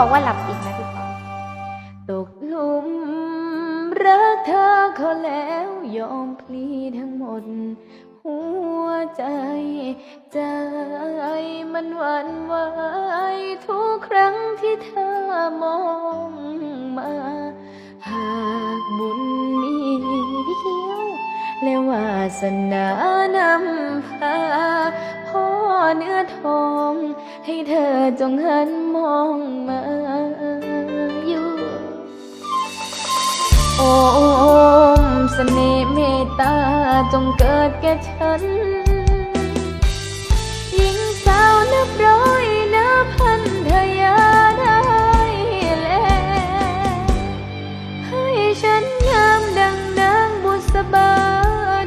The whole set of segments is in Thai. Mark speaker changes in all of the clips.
Speaker 1: อย่าบอกว่าหลับอีกนะพี่ปอ
Speaker 2: ตกหลุมรักเธอเขาแล้วยอมพลีทั้งหมด หัวใจ ใจมันหวั่นไหวทุกครั้งที่เธอมองมา หากบุญมี
Speaker 1: พี่คิว
Speaker 2: และวาสนานำพา อเนื้อทองให้เธอจงหันมองมาอยู่ โอมเสน่ห์เมตตาจงเกิดแก่ฉันหญิงสาวนับร้อยนับพันเธออย่าได้แลให้ฉันงามดังนางบุษบา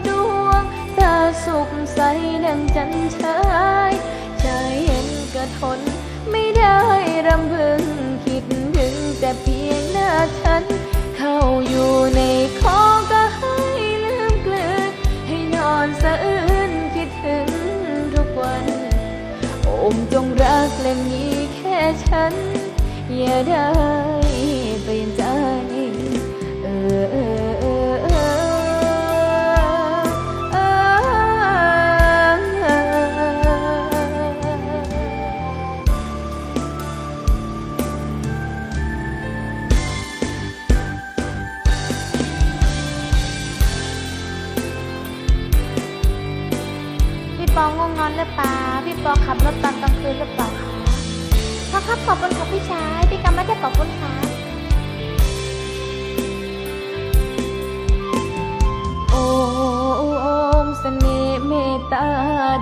Speaker 2: ดวงตาสุขใสดังจันทร์ มจงรักและมีแค่ฉัน อย่าได้ ปอ
Speaker 1: งง่วงนอนหรือเปล่า พี่ปอขับรถตอนกลางคืนหรือเปล่าคะพ่อครับขอบคุณครับพี่ชาย พี่กำไม่ได้ขอบคุณครับ
Speaker 2: โอมเสน่ห์เมตตา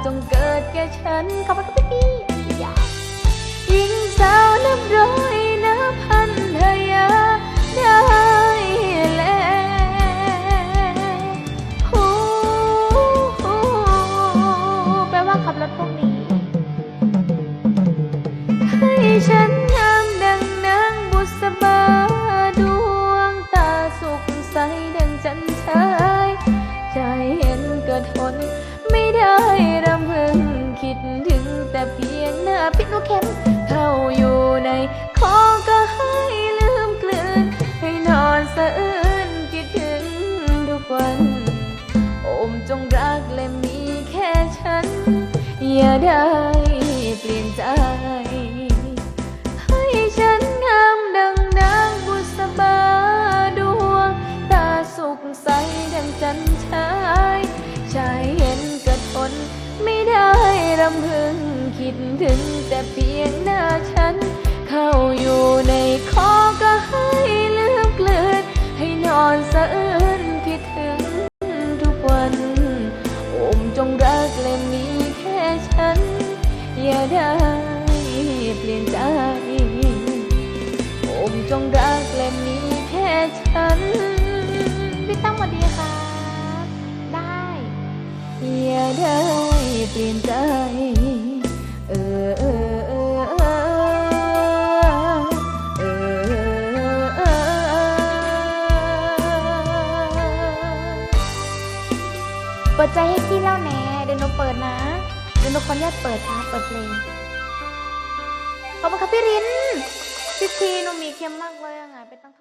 Speaker 2: จงเกิดแก่ฉัน
Speaker 1: ขอบคุณครับพี่พี่ยาก
Speaker 2: หญิงสาวนับร้อน อย่าได้เปลี่ยนใจ ให้ฉันงามดังนางบุษบาดวง ตาสุขใสดังจันทรายใจเห็นกระทน ไม่ได้รำพึง คิดถึงแต่เพียงหน้าฉัน เข้าอยู่ใน อย่าได้เปลี่ยนใจโอมจงรักและมีแค่ฉัน
Speaker 1: พี่ตั้มสวัสดีครับได้
Speaker 2: อย่าได้เปลี่ยนใจ เออเออเออเออเออเออ
Speaker 1: เปิดใจให้พี่เล่าแหน่เดี๋ยวหนูเปิดนะ เดี๋ยวหนูขออนุญาตเปิดครับเปิดเพลง ขอบคุณครับพี่รินพี่ทีหนูมีเข้มมากเลยอะไงไปตั้งเท่าไหร่